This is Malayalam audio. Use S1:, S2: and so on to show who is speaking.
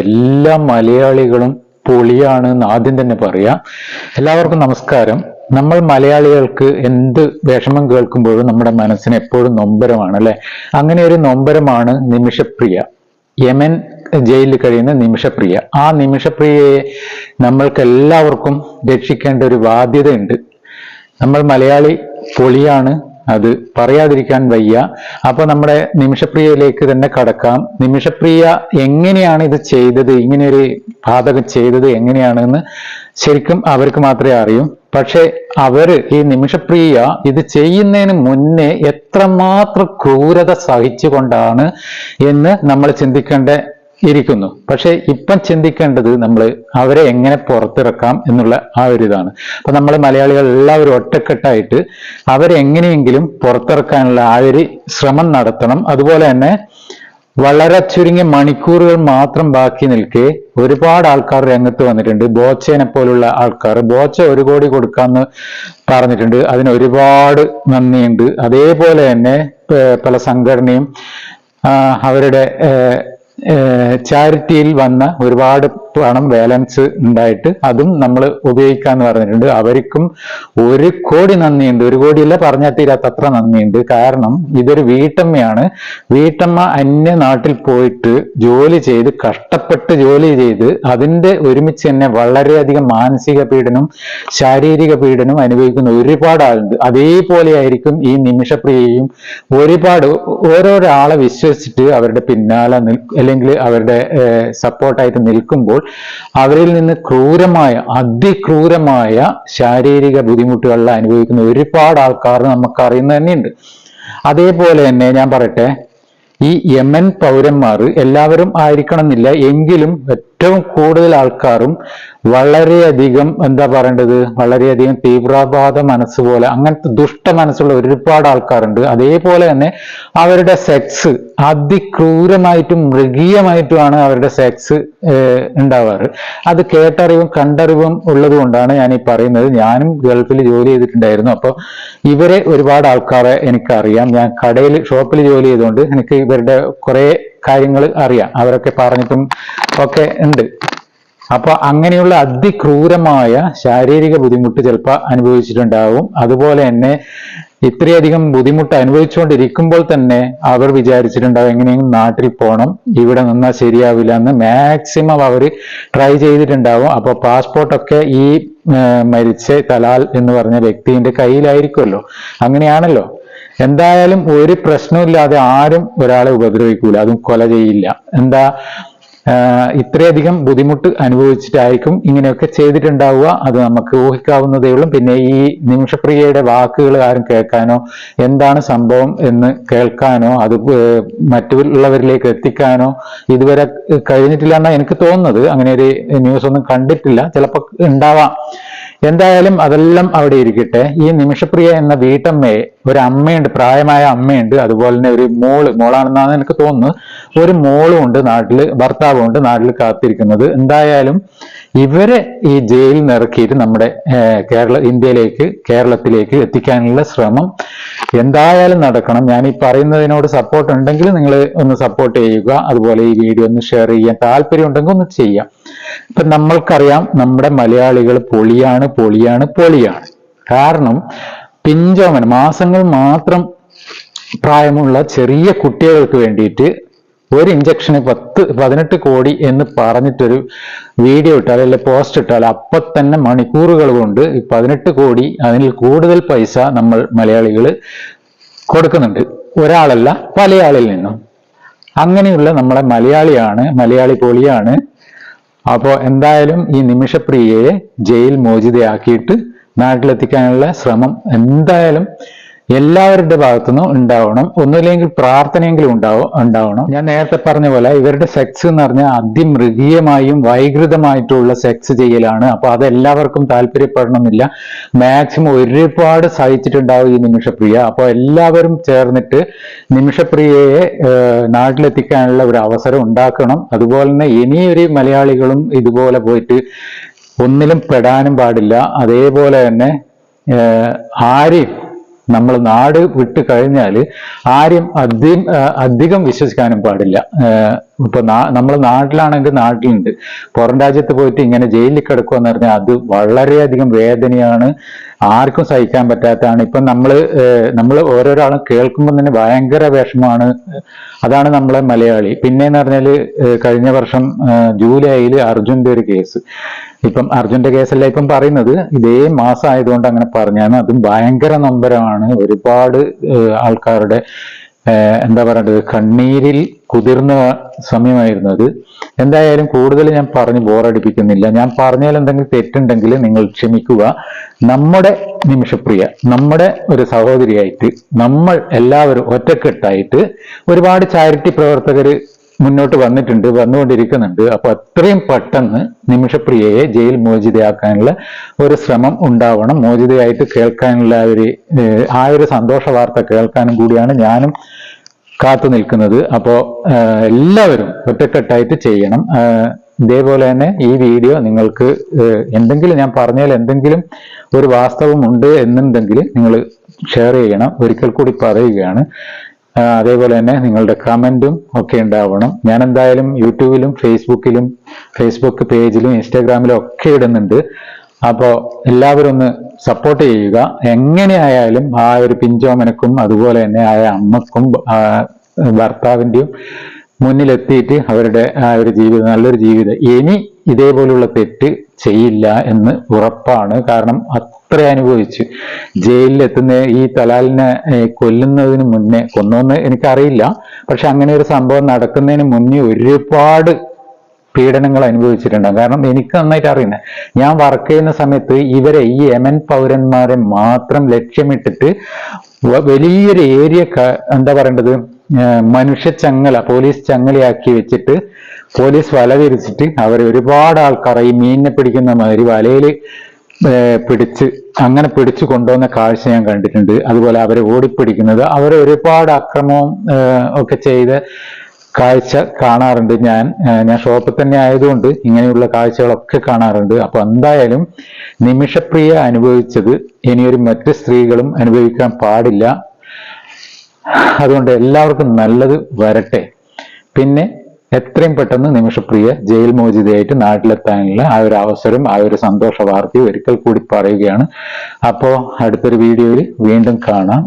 S1: എല്ലാ മലയാളികളും പൊളിയാണ് എന്ന് ആദ്യം തന്നെ പറയാം. എല്ലാവർക്കും നമസ്കാരം. നമ്മൾ മലയാളികൾക്ക് എന്ത് വിഷമം കേൾക്കുമ്പോഴും നമ്മുടെ മനസ്സിന് എപ്പോഴും നൊമ്പരമാണ് അല്ലെ? അങ്ങനെ ഒരു നൊമ്പരമാണ് നിമിഷപ്രിയ. യമൻ ജയിലിൽ കഴിയുന്ന നിമിഷപ്രിയ. ആ നിമിഷപ്രിയയെ നമ്മൾക്ക് എല്ലാവർക്കും രക്ഷിക്കേണ്ട ഒരു ബാധ്യതയുണ്ട്. നമ്മൾ മലയാളി പൊളിയാണ് അത് പറയാതിരിക്കാൻ വയ്യ. അപ്പൊ നമ്മുടെ നിമിഷപ്രിയയിലേക്ക് തന്നെ കടക്കാം. നിമിഷപ്രിയ എങ്ങനെയാണ് ഇത് ചെയ്തത്? ഇങ്ങനെ ഒരു പാതകം ചെയ്തത് എങ്ങനെയാണെന്ന് ശരിക്കും അവർക്ക് മാത്രമേ അറിയൂ. പക്ഷെ അവർ ഈ നിമിഷപ്രിയ ഇത് ചെയ്യുന്നതിന് മുന്നേ എത്രമാത്രം ക്രൂരത സഹിച്ചുകൊണ്ടാണ് എന്ന് നമ്മൾ ചിന്തിക്കേണ്ട ഇരിക്കുന്നു. പക്ഷെ ഇപ്പം ചിന്തിക്കേണ്ടത് നമ്മൾ അവരെ എങ്ങനെ പുറത്തിറക്കാം എന്നുള്ള ആ ഒരു ഇതാണ്. അപ്പൊ നമ്മൾ മലയാളികൾ എല്ലാവരും ഒറ്റക്കെട്ടായിട്ട് അവരെ എങ്ങനെയെങ്കിലും പുറത്തിറക്കാനുള്ള ആ ഒരു ശ്രമം നടത്തണം. അതുപോലെ തന്നെ വളരെ ചുരുങ്ങിയ മണിക്കൂറുകൾ മാത്രം ബാക്കി നിൽക്കെ ഒരുപാട് ആൾക്കാർ രംഗത്ത് വന്നിട്ടുണ്ട്. ബോച്ചേനെ പോലുള്ള ആൾക്കാർ. ബോച്ച ഒരു കോടി കൊടുക്കാന്ന് പറഞ്ഞിട്ടുണ്ട്. അതിന് ഒരുപാട് നന്ദിയുണ്ട്. അതേപോലെ തന്നെ പല സംഘടനയും അവരുടെ ചാരിറ്റിയിൽ വന്ന ഒരുപാട് പണം ബാലൻസ് ഉണ്ടായിട്ട് അതും നമ്മൾ ഉപയോഗിക്കാന്ന് പറഞ്ഞിട്ടുണ്ട്. അവർക്കും ഒരു കോടി നന്ദിയുണ്ട്. ഒരു കോടിയല്ല പറഞ്ഞാൽ തീരാത്തത്ര നന്ദിയുണ്ട്. കാരണം ഇതൊരു വീട്ടമ്മയാണ്. വീട്ടമ്മ അന്യ നാട്ടിൽ പോയിട്ട് ജോലി ചെയ്ത് കഷ്ടപ്പെട്ട് ജോലി ചെയ്ത് അതിന്റെ ഒരുമിച്ച് തന്നെ വളരെയധികം മാനസിക പീഡനം ശാരീരിക പീഡനം അനുഭവിക്കുന്ന ഒരുപാട് ആളുണ്ട്. അതേപോലെ ആയിരിക്കും ഈ നിമിഷപ്രിയയും. ഒരുപാട് ഓരോരാളെ വിശ്വസിച്ചിട്ട് അവരുടെ പിന്നാലെ അല്ലെങ്കിൽ അവരുടെ സപ്പോർട്ടായിട്ട് നിൽക്കുമ്പോൾ അവരിൽ നിന്ന് ക്രൂരമായ അതിക്രൂരമായ ശാരീരിക ബുദ്ധിമുട്ടുകളിൽ അനുഭവിക്കുന്ന ഒരുപാട് ആൾക്കാർ നമുക്ക് അറിയുന്നത് തന്നെയുണ്ട്. അതേപോലെ തന്നെ ഞാൻ പറയട്ടെ ഈ യമൻ പൗരന്മാർ എല്ലാവരും ആയിരിക്കണം എന്നില്ല എങ്കിലും ഏറ്റവും കൂടുതൽ ആൾക്കാരും വളരെയധികം എന്താ പറയേണ്ടത്? വളരെയധികം തീവ്രവാദ മനസ്സ് പോലെ അങ്ങനത്തെ ദുഷ്ട മനസ്സുള്ള ഒരുപാട് ആൾക്കാരുണ്ട്. അതേപോലെ തന്നെ അവരുടെ സെക്സ് അതിക്രൂരമായിട്ടും മൃഗീയമായിട്ടുമാണ് അവരുടെ സെക്സ് ഉണ്ടാവാറ്. അത് കേട്ടറിവും കണ്ടറിവും ഉള്ളത് കൊണ്ടാണ് ഞാൻ ഈ പറയുന്നത്. ഞാനും ഗൾഫിൽ ജോലി ചെയ്തിട്ടുണ്ടായിരുന്നു. അപ്പോൾ ഇവരെ ഒരുപാട് ആൾക്കാരെ എനിക്കറിയാം. ഞാൻ കടയിൽ ഷോപ്പിൽ ജോലി ചെയ്തുകൊണ്ട് എനിക്ക് ഇവരുടെ കുറെ കാര്യങ്ങൾ അറിയാം. അവരൊക്കെ പറഞ്ഞിട്ടും ഒക്കെ ഉണ്ട്. അപ്പൊ അങ്ങനെയുള്ള അതിക്രൂരമായ ശാരീരിക ബുദ്ധിമുട്ട് ചിലപ്പോൾ അനുഭവിച്ചിട്ടുണ്ടാവും. അതുപോലെ തന്നെ ഇത്രയധികം ബുദ്ധിമുട്ട് അനുഭവിച്ചുകൊണ്ടിരിക്കുമ്പോൾ തന്നെ അവർ വിചാരിച്ചിട്ടുണ്ടാവും എങ്ങനെയെങ്കിലും നാട്ടിൽ പോകണം ഇവിടെ നിന്നാൽ ശരിയാവില്ല എന്ന് മാക്സിമം അവർ ട്രൈ ചെയ്തിട്ടുണ്ടാവും. അപ്പോൾ പാസ്പോർട്ടൊക്കെ ഈ മരിച്ച തലാൽ എന്ന് പറഞ്ഞ വ്യക്തിന്റെ കയ്യിലായിരിക്കുമല്ലോ. അങ്ങനെയാണല്ലോ. എന്തായാലും ഒരു പ്രശ്നമില്ലാതെ ആരും ഒരാളെ ഉപദ്രവിക്കൂല അതും കൊല ചെയ്യില്ല. എന്താ ഇത്രയധികം ബുദ്ധിമുട്ട് അനുഭവിച്ചിട്ടായിരിക്കും ഇങ്ങനെയൊക്കെ ചെയ്തിട്ടുണ്ടാവുക. അത് നമുക്ക് ഊഹിക്കാവുന്നതേ ഉള്ളൂ. പിന്നെ ഈ നിമിഷപ്രിയയുടെ വാക്കുകൾ ആരും കേൾക്കാനോ എന്താണ് സംഭവം എന്ന് കേൾക്കാനോ അത് മറ്റുള്ളവരിലേക്ക് എത്തിക്കാനോ ഇതുവരെ കഴിഞ്ഞിട്ടില്ല എന്നാണ് എനിക്ക് തോന്നുന്നത്. അങ്ങനെ ഒരു ന്യൂസ് ഒന്നും കണ്ടിട്ടില്ല. ചിലപ്പോൾ ഉണ്ടാവാം. എന്തായാലും അതെല്ലാം അവിടെ ഇരിക്കട്ടെ. ഈ നിമിഷപ്രിയ എന്ന വീട്ടമ്മയെ ഒരു അമ്മയുണ്ട് പ്രായമായ അമ്മയുണ്ട് അതുപോലെ തന്നെ ഒരു മോൾ മോളാണെന്നാണ് എനിക്ക് തോന്നുന്നത് ഒരു മോളും ഉണ്ട് നാട്ടിൽ ഭർത്താവും ഉണ്ട് നാട്ടിൽ കാത്തിരിക്കുന്നത്. എന്തായാലും ഇവരെ ഈ ജയിലിൽ നിറക്കിയിട്ട് നമ്മുടെ കേരള ഇന്ത്യയിലേക്ക് കേരളത്തിലേക്ക് എത്തിക്കാനുള്ള ശ്രമം എന്തായാലും നടക്കണം. ഞാൻ ഈ പറയുന്നതിനോട് സപ്പോർട്ട് ഉണ്ടെങ്കിൽ നിങ്ങൾ ഒന്ന് സപ്പോർട്ട് ചെയ്യുക. അതുപോലെ ഈ വീഡിയോ ഒന്ന് ഷെയർ ചെയ്യാൻ താല്പര്യം ഉണ്ടെങ്കിൽ ഒന്ന് ചെയ്യാം. ഇപ്പൊ നമ്മൾക്കറിയാം നമ്മുടെ മലയാളികൾ പൊളിയാണ് പൊളിയാണ് പൊളിയാണ്. കാരണം പിഞ്ചോമൻ മാസങ്ങൾ മാത്രം പ്രായമുള്ള ചെറിയ കുട്ടികൾക്ക് വേണ്ടിയിട്ട് ഒരു ഇഞ്ചക്ഷന് പത്ത് പതിനെട്ട് കോടി എന്ന് പറഞ്ഞിട്ടൊരു വീഡിയോ ഇട്ടാൽ അല്ലെങ്കിൽ പോസ്റ്റ് ഇട്ടാൽ അപ്പൊ തന്നെ മണിക്കൂറുകൾ കൊണ്ട് പതിനെട്ട് കോടി അതിൽ കൂടുതൽ പൈസ നമ്മൾ മലയാളികൾ കൊടുക്കുന്നുണ്ട്. ഒരാളല്ല പല ആളിൽ നിന്നും. അങ്ങനെയുള്ള നമ്മളെ മലയാളിയാണ് മലയാളി പൊളിയാണ്. അപ്പോൾ എന്തായാലും ഈ നിമിഷപ്രിയയെ ജയിൽ മോചിതയാക്കിയിട്ട് നാട്ടിലെത്തിക്കാനുള്ള ശ്രമം എന്തായാലും എല്ലാവരുടെ ഭാഗത്തുനിന്നും ഉണ്ടാവണം. ഒന്നുമില്ലെങ്കിൽ പ്രാർത്ഥനയെങ്കിലും ഉണ്ടാവും ഉണ്ടാവണം. ഞാൻ നേരത്തെ പറഞ്ഞ പോലെ ഇവരുടെ സെക്സ് എന്ന് പറഞ്ഞാൽ അതിമൃഗീയമായും വൈകൃതമായിട്ടുള്ള സെക്സ് ചെയ്യലാണ്. അപ്പൊ അത് എല്ലാവർക്കും താല്പര്യപ്പെടണമെന്നില്ല മാക്സിമം ഒരുപാട് സഹിച്ചിട്ടുണ്ടാവും ഈ നിമിഷപ്രിയ. അപ്പോൾ എല്ലാവരും ചേർന്നിട്ട് നിമിഷപ്രിയയെ നാട്ടിലെത്തിക്കാനുള്ള ഒരു അവസരം ഉണ്ടാക്കണം. അതുപോലെ തന്നെ ഇനിയൊരു മലയാളികളും ഇതുപോലെ പോയിട്ട് ഒന്നിലും പെടാനും പാടില്ല. അതേപോലെ തന്നെ ആരെയും നമ്മൾ നാട് വിട്ട് കഴിഞ്ഞാൽ ആരും അധികം അധികം വിശ്വസിക്കാനും പാടില്ല. ഇപ്പൊ നമ്മൾ നാട്ടിലാണെങ്കിൽ നാട്ടിലുണ്ട്. പുറം രാജ്യത്ത് പോയിട്ട് ഇങ്ങനെ ജയിലിൽ കിടക്കുക എന്ന് പറഞ്ഞാൽ അത് വളരെയധികം വേദനയാണ്. ആർക്കും സഹിക്കാൻ പറ്റാത്തതാണ്. ഇപ്പൊ നമ്മൾ നമ്മൾ ഓരോരാളും കേൾക്കുമ്പോൾ തന്നെ ഭയങ്കര വിഷമമാണ്. അതാണ് നമ്മളെ മലയാളി. പിന്നെന്ന് പറഞ്ഞാൽ ഏഹ് കഴിഞ്ഞ വർഷം ജൂലൈയിൽ അർജുന്റെ ഒരു കേസ്. ഇപ്പം അർജുന്റെ കേസല്ല ഇപ്പം പറയുന്നത് ഇതേ മാസം ആയതുകൊണ്ട് അങ്ങനെ പറഞ്ഞാണ്. അതും ഭയങ്കര നൊമ്പരമാണ്. ഒരുപാട് ആൾക്കാരുടെ എന്താ പറയേണ്ടത്? കണ്ണീരിൽ കുതിർന്ന സമയമായിരുന്നു അത് എന്തായാലും കൂടുതൽ ഞാൻ പറഞ്ഞ് ബോറടിപ്പിക്കുന്നില്ല. ഞാൻ പറഞ്ഞാൽ എന്തെങ്കിലും തെറ്റുണ്ടെങ്കിൽ നിങ്ങൾ ക്ഷമിക്കുക. നമ്മുടെ നിമിഷപ്രിയ നമ്മുടെ ഒരു സഹോദരിയായിട്ട് നമ്മൾ എല്ലാവരും ഒറ്റക്കെട്ടായിട്ട് ഒരുപാട് ചാരിറ്റി പ്രവർത്തകർ മുന്നോട്ട് വന്നിട്ടുണ്ട് വന്നുകൊണ്ടിരിക്കുന്നുണ്ട്. അപ്പൊ അത്രയും പെട്ടെന്ന് നിമിഷപ്രിയയെ ജയിൽ മോചിതയാക്കാനുള്ള ഒരു ശ്രമം ഉണ്ടാവണം. മോചിതയായിട്ട് കേൾക്കാനുള്ള ഒരു ആ ഒരു സന്തോഷ വാർത്ത കേൾക്കാനും കൂടിയാണ് ഞാനും കാത്തു നിൽക്കുന്നത്. അപ്പോ എല്ലാവരും ഒറ്റക്കെട്ടായിട്ട് ചെയ്യണം. ഇതേപോലെ തന്നെ ഈ വീഡിയോ നിങ്ങൾക്ക് എന്തെങ്കിലും ഞാൻ പറഞ്ഞാൽ എന്തെങ്കിലും ഒരു വാസ്തവം ഉണ്ട് എന്നുണ്ടെങ്കിൽ നിങ്ങൾ ഷെയർ ചെയ്യണം. ഒരിക്കൽ കൂടി പറയുകയാണ്. അതേപോലെ തന്നെ നിങ്ങളുടെ കമന്റും ഒക്കെ ഉണ്ടാവണം. ഞാൻ എന്തായാലും യൂട്യൂബിലും ഫേസ്ബുക്കിലും ഫേസ്ബുക്ക് പേജിലും ഇൻസ്റ്റാഗ്രാമിലും ഒക്കെ ഇടുന്നുണ്ട്. അപ്പോൾ എല്ലാവരും ഒന്ന് സപ്പോർട്ട് ചെയ്യുക. എങ്ങനെയായാലും ആ ഒരു പിഞ്ചോമനക്കും അതുപോലെ തന്നെ ആ അമ്മക്കും ഭർത്താവിന്റെയും മുന്നിലെത്തിയിട്ട് അവരുടെ ആ ഒരു ജീവിതം നല്ലൊരു ജീവിതം. ഇനി ഇതേപോലുള്ള തെറ്റ് ചെയ്യില്ല എന്ന് ഉറപ്പാണ്. കാരണം അത്ര അനുഭവിച്ച് ജയിലിലെത്തുന്ന ഈ തലാലിനെ കൊല്ലുന്നതിന് മുന്നേ കൊന്നോന്ന് എനിക്കറിയില്ല. പക്ഷെ അങ്ങനെ ഒരു സംഭവം നടക്കുന്നതിന് മുന്നേ ഒരുപാട് പീഡനങ്ങൾ അനുഭവിച്ചിട്ടുണ്ടാകും കാരണം എനിക്ക് നന്നായിട്ട് അറിയുന്നത് ഞാൻ വർക്ക് ചെയ്യുന്ന സമയത്ത് ഇവരെ ഈ യമൻ പൗരന്മാരെ മാത്രം ലക്ഷ്യമിട്ടിട്ട് വലിയൊരു ഏരിയ എന്താ പറയേണ്ടത്? മനുഷ്യ ചങ്ങല പോലീസ് ചങ്ങലയാക്കി വെച്ചിട്ട് പോലീസ് വല തിരിച്ചിട്ട് അവർ ഒരുപാട് ആൾക്കാർ ഈ മീനിനെ പിടിക്കുന്ന മാതിരി വലയിൽ പിടിച്ച് അങ്ങനെ പിടിച്ചു കൊണ്ടുവന്ന കാഴ്ച ഞാൻ കണ്ടിട്ടുണ്ട്. അതുപോലെ അവരെ ഓടിപ്പിടിക്കുന്നത് അവരെ ഒരുപാട് അക്രമവും ഒക്കെ ചെയ്ത് കാഴ്ച കാണാറുണ്ട് ഞാൻ. ഞാൻ ഷോപ്പിൽ തന്നെ ആയതുകൊണ്ട് ഇങ്ങനെയുള്ള കാഴ്ചകളൊക്കെ കാണാറുണ്ട്. അപ്പൊ എന്തായാലും നിമിഷപ്രിയ അനുഭവിച്ചത് ഇനിയൊരു മറ്റ് സ്ത്രീകളും അനുഭവിക്കാൻ പാടില്ല. അതുകൊണ്ട് എല്ലാവർക്കും നല്ലത് വരട്ടെ. പിന്നെ എത്രയും പെട്ടെന്ന് നിമിഷപ്രിയ ജയിൽ മോചിതയായിട്ട് നാട്ടിലെത്താനുള്ള ആ ഒരു അവസരം ആ ഒരു സന്തോഷ വാർത്തയും ഒരിക്കൽ കൂടി പറയുകയാണ്. അപ്പോ അടുത്തൊരു വീഡിയോയിൽ വീണ്ടും കാണാം.